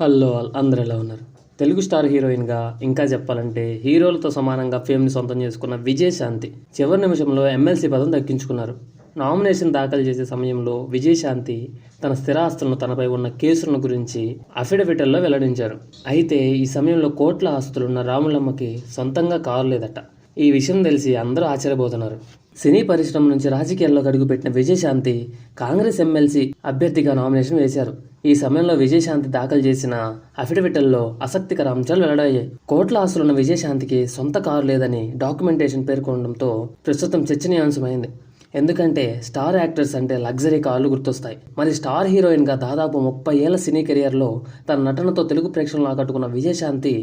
Hello అందరు ఎలా ఉన్నారు? తెలుగు స్టార్ హీరోయిన్గా ఇంకా చెప్పాలంటే హీరోలతో సమానంగా ఫేమ్ని సొంతం చేసుకున్న విజయశాంతి చివరి నిమిషంలో ఎమ్మెల్సీ పదం దక్కించుకున్నారు. నామినేషన్ దాఖలు చేసే సమయంలో విజయశాంతి తన స్థిరాస్తులను తనపై ఉన్న కేసులను గురించి అఫిడవిటల్లో వెల్లడించారు. అయితే ఈ సమయంలో కోట్ల ఆస్తులున్న రాములమ్మకి సొంతంగా కారు లేదట. ఈ విషయం తెలిసి అందరూ ఆశ్చర్యపోతున్నారు. సినీ పరిశ్రమ నుంచి రాజకీయాల్లోకి అడుగుపెట్టిన విజయశాంతి కాంగ్రెస్ ఎమ్మెల్సీ అభ్యర్థిగా నామినేషన్ వేశారు. ఈ సమయంలో విజయశాంతి దాఖలు చేసిన అఫిడవిటల్లో ఆసక్తికర అంశాలు వెల్లడయ్యాయి. కోట్ల ఆస్తులున్న విజయశాంతికి సొంత కారు లేదని డాక్యుమెంటేషన్ పేర్కొనడంతో ప్రస్తుతం చర్చనీయాంశమైంది. ఎందుకంటే స్టార్ యాక్టర్స్ అంటే లగ్జరీ కార్లు గుర్తొస్తాయి. మరి స్టార్ హీరోయిన్గా దాదాపు ముప్పై ఏళ్ళ సినీ కెరియర్లో తన నటనతో తెలుగు ప్రేక్షకులను ఆకట్టుకున్న విజయశాంతి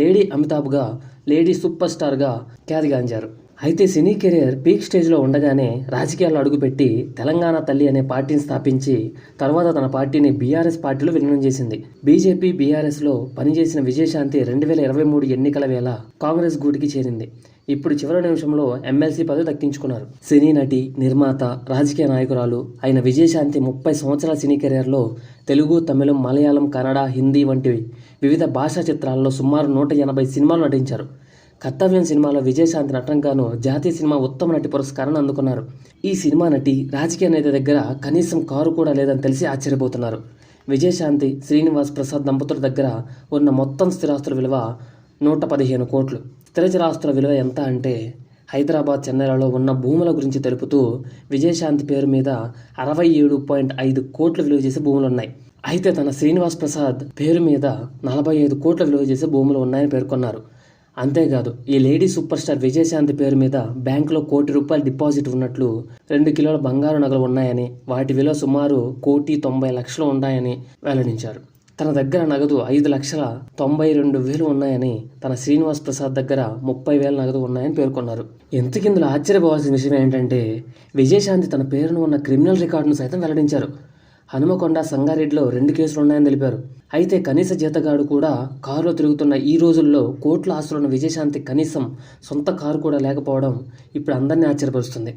లేడీ అమితాబ్గా లేడీ సూపర్ స్టార్గా ఖ్యాతిగాంచారు. అయితే సినీ కెరీర్ పీక్ స్టేజ్లో ఉండగానే రాజకీయాల్లో అడుగుపెట్టి తెలంగాణ తల్లి అనే పార్టీని స్థాపించి తర్వాత తన పార్టీని బీఆర్ఎస్ పార్టీలో విలీనం చేసింది. బీజేపీ బీఆర్ఎస్లో పనిచేసిన విజయశాంతి రెండు వేల ఇరవై మూడు ఎన్నికల వేళ కాంగ్రెస్ గూటికి చేరింది. ఇప్పుడు చివరి నిమిషంలో ఎమ్మెల్సీ పదవి దక్కించుకున్నారు. సినీ నటి నిర్మాత రాజకీయ నాయకురాలు అయిన విజయశాంతి ముప్పై సంవత్సరాల సినీ కెరియర్లో తెలుగు తమిళం మలయాళం కన్నడ హిందీ వంటివి వివిధ భాషా చిత్రాల్లో సుమారు నూట ఎనభై సినిమాలు నటించారు. కర్తవ్యం సినిమాలో విజయశాంతి నటనగాను జాతీయ సినిమా ఉత్తమ నటి పురస్కారాన్ని అందుకున్నారు. ఈ సినిమా నటి రాజకీయ నేత దగ్గర కనీసం కారు కూడా లేదని తెలిసి ఆశ్చర్యపోతున్నారు. విజయశాంతి శ్రీనివాస్ ప్రసాద్ దంపతుల దగ్గర ఉన్న మొత్తం స్థిరాస్తుల విలువ నూట పదిహేను కోట్లు. స్థిరచిరాస్తుల విలువ ఎంత అంటే హైదరాబాద్ చెన్నైలలో ఉన్న భూముల గురించి తెలుపుతూ విజయశాంతి పేరు మీద అరవై ఏడు పాయింట్ ఐదు కోట్లు విలువ చేసే భూములు ఉన్నాయి. అయితే తన శ్రీనివాస్ ప్రసాద్ పేరు మీద నలభై ఐదు కోట్ల విలువ చేసే భూములు ఉన్నాయని పేర్కొన్నారు. అంతేకాదు ఈ లేడీ సూపర్ స్టార్ విజయశాంతి పేరు మీద బ్యాంకులో కోటి రూపాయలు డిపాజిట్ ఉన్నట్లు రెండు కిలోల బంగారు నగలు ఉన్నాయని వాటి విలువ సుమారు కోటి తొంభై లక్షలు ఉన్నాయని వెల్లడించారు. తన దగ్గర నగదు ఐదు లక్షల తొంభై రెండు వేలు ఉన్నాయని తన శ్రీనివాస్ ప్రసాద్ దగ్గర ముప్పై వేల నగదు ఉన్నాయని పేర్కొన్నారు. ఇంతకిందులో ఆశ్చర్యపోవాల్సిన విషయం ఏంటంటే విజయశాంతి తన పేరును ఉన్న క్రిమినల్ రికార్డును సైతం వెల్లడించారు. హనుమకొండ సంగారెడ్డిలో రెండు కేసులు ఉన్నాయని తెలిపారు. అయితే కనీస జీతగాడు కూడా కారులో తిరుగుతున్న ఈ రోజుల్లో కోట్ల ఆస్తులున్న విజయశాంతి కనీసం సొంత కారు కూడా లేకపోవడం ఇప్పుడు అందరినీ ఆశ్చర్యపరుస్తుంది.